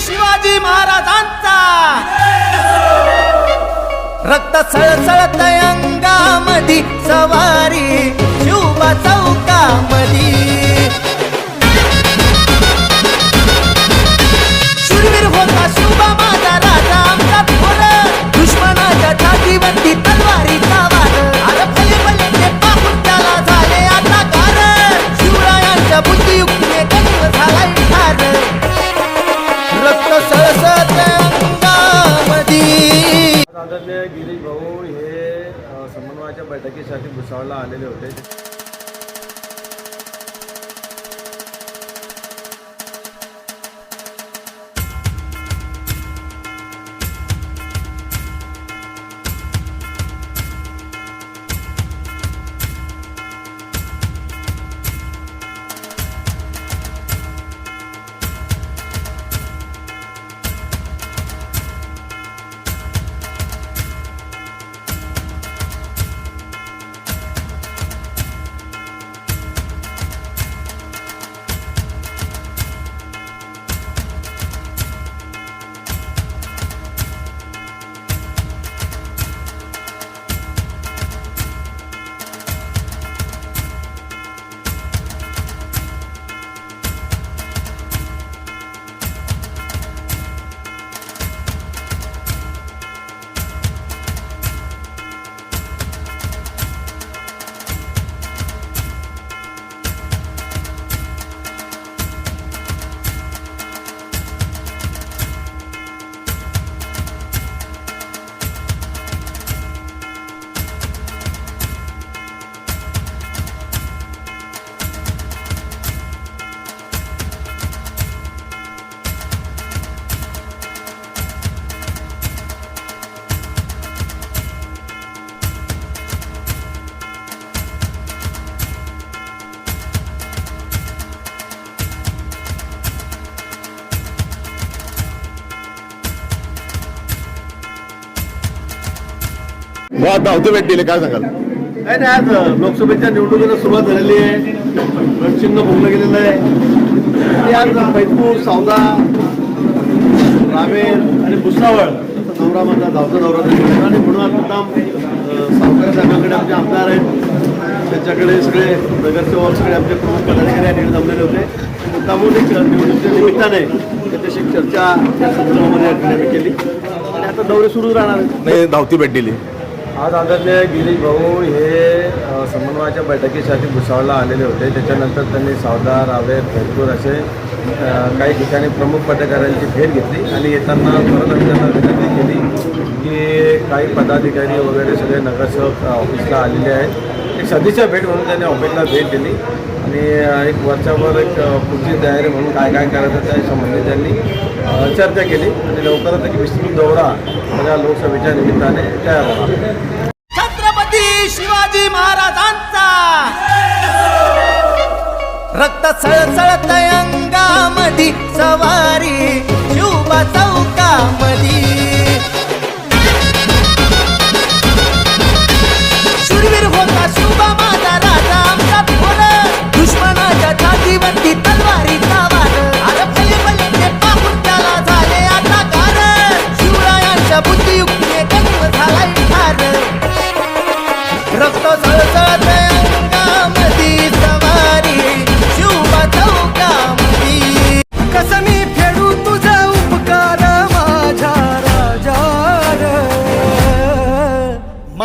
शिवाजी महाराजांचा. रक्त सळसळत अंगामधी सवारी शिवबा चौकामधी. बैठकीसाठी भुसावळला आलेले होते. मुळात धावते भेट दिले काय सांगाल? काय नाही आज लोकसभेच्या निवडणुकीला सुरुवात झालेली आहे. गडचिन्ह भोगलं गेलेलं आहे. आणि आज फैजपूर सावदा रावेर आणि भुसावळ नवरा माझा धावता नवरा आणि म्हणून आज मुद्दाम सावकार साहेबांकडे आमचे आमदार आहेत. त्यांच्याकडे सगळे नगरसेवक सगळे आमचे प्रमुख पदाधिकारी ठिकाणी जमलेले होते. मुद्दामून एक निवडणुकीच्या निमित्ताने त्याच्याशी चर्चा या संदर्भामध्ये केली. आणि आता दौरे सुरू राहणार नाही धावती भेट दिली. आज आदरणीय गिरीश भाऊ हे समन्वयाच्या बैठकीसाठी भुसावळला आलेले होते. त्याच्यानंतर त्यांनी सावदा रावेर भरपूर असे काही ठिकाणी प्रमुख पत्रकारांची भेट घेतली आणि येताना परत असताना विनंती केली की काही पदाधिकारी वगैरे सगळे नगरसेवक ऑफिसला आलेले आहेत. एक सदिच्छा भेट म्हणून त्यांनी ऑफिसला भेट दिली आणि एक वर्षावर एक पुढची तयारी म्हणून काय काय करायचं त्या संबंधी त्यांनी चर्चा केली आणि लवकरच एक विस्तृत दौरा सगळ्या लोकसभेच्या निमित्ताने तयार होणार. छत्रपती शिवाजी महाराजांचा. रक्त सळसळत अंगामधी सवारी.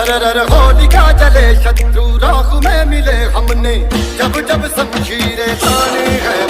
नाव रे सरर होलिका जले शत्रु राहु में मिले हमने। जब जब शमशीरें ताने है।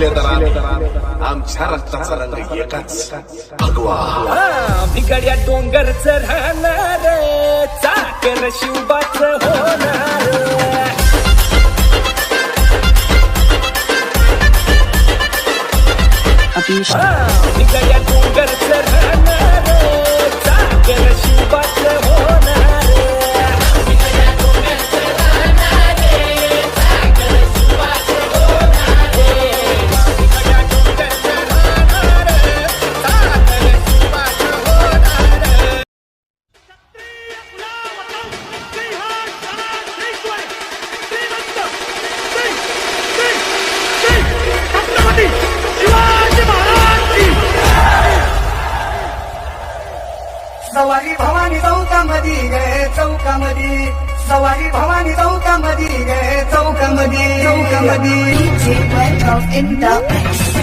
राजांचं शिलेदार आमच्या रक्ताचा रंग एकाच. भगवा बिगड्या डोंगर चढणार चाकर शिवबाच होणार. बिगड्या डोंगर चढणार चाकर शिवबाच होणार. चौकामधी in the छत्रपती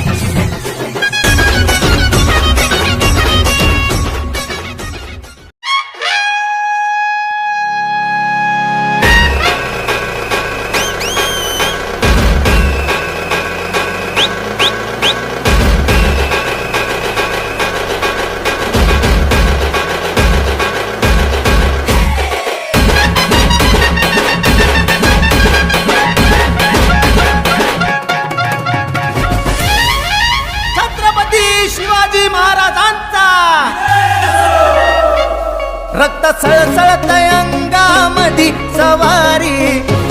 आता सळसळत अंगामधी सवारी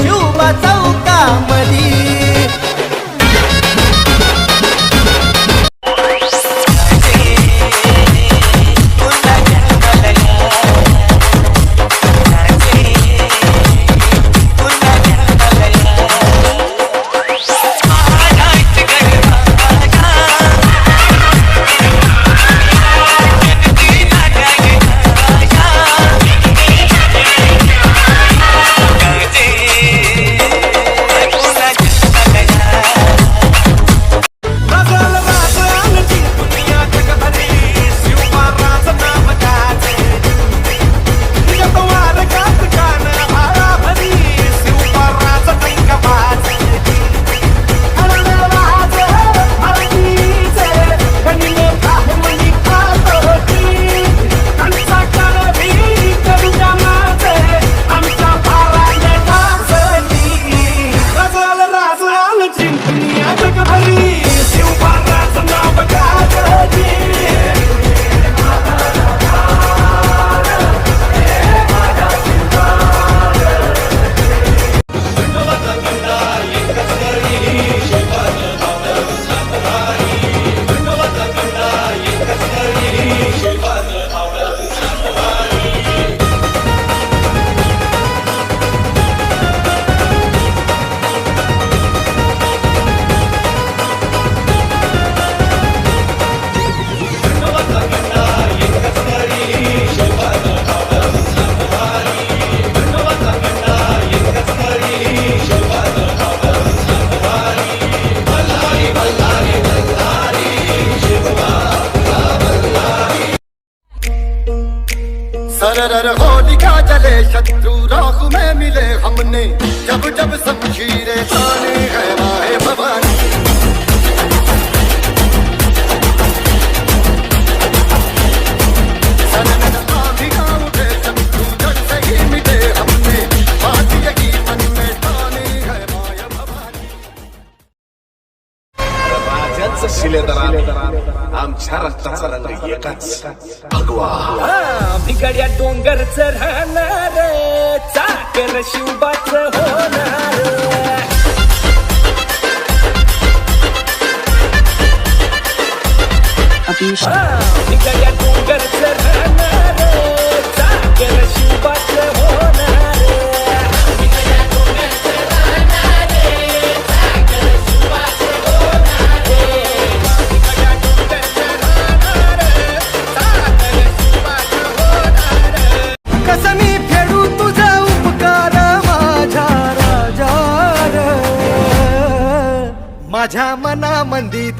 शिवबा सरर होलिका जले शत्रु राह में मिले हमने। जब जब शमशीरें ताने है माए भवानी। राजांचं शिलेदार आमच्या रक्ताचा रंग एकाच. भगवा. बिगड्या डोंगरच राहणार चाकर शिवबाच होणार बिगड्या डोंगरच राहणार चाकर शिवबाच होणार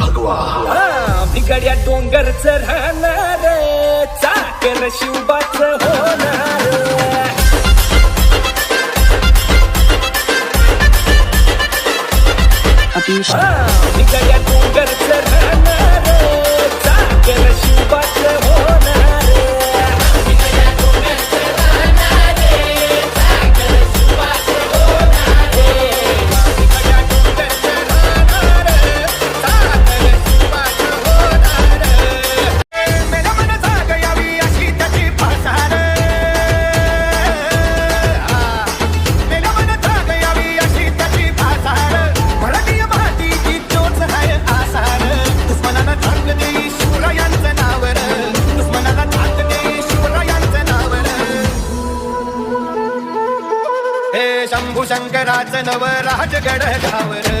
भगवा भिगड्या डोंगरच राहणार. चाकर शिवबाच होणार. भिगड्या डोंगरच राहणार. राजगड गावर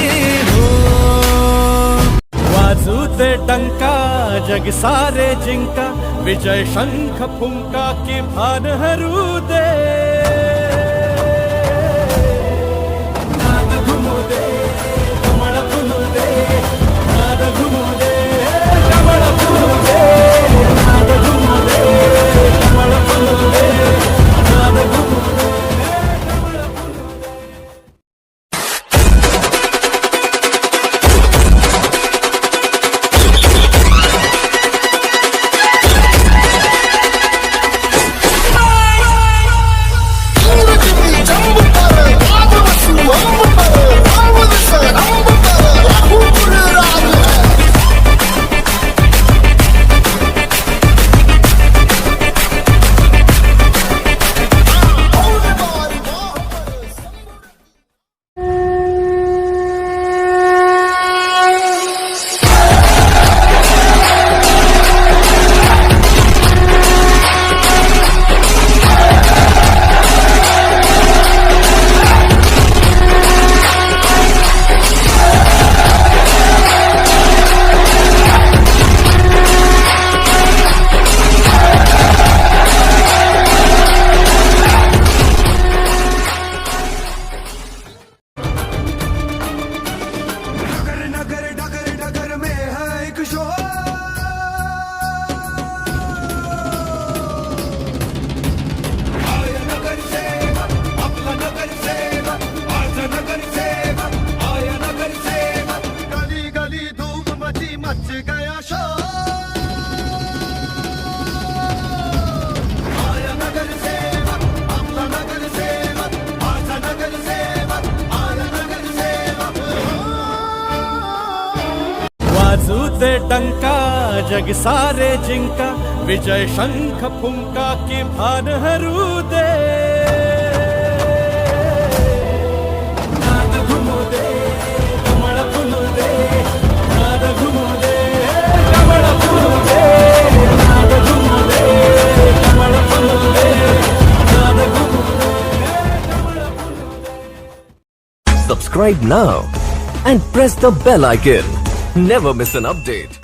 वाजू टंका जग सारे जिंका विजय शंख फुंका की भान हरू दे। जग सारे जिंका विजय शंख फुंका की भान हरू दे नाद घुमू दे कमळ फुलू दे नाद घुमू दे कमळ फुलू दे नाद घुमू दे कमळ फुलू दे नाद घुमू दे कमळ फुलू दे Subscribe now and press the bell icon. Never miss an update.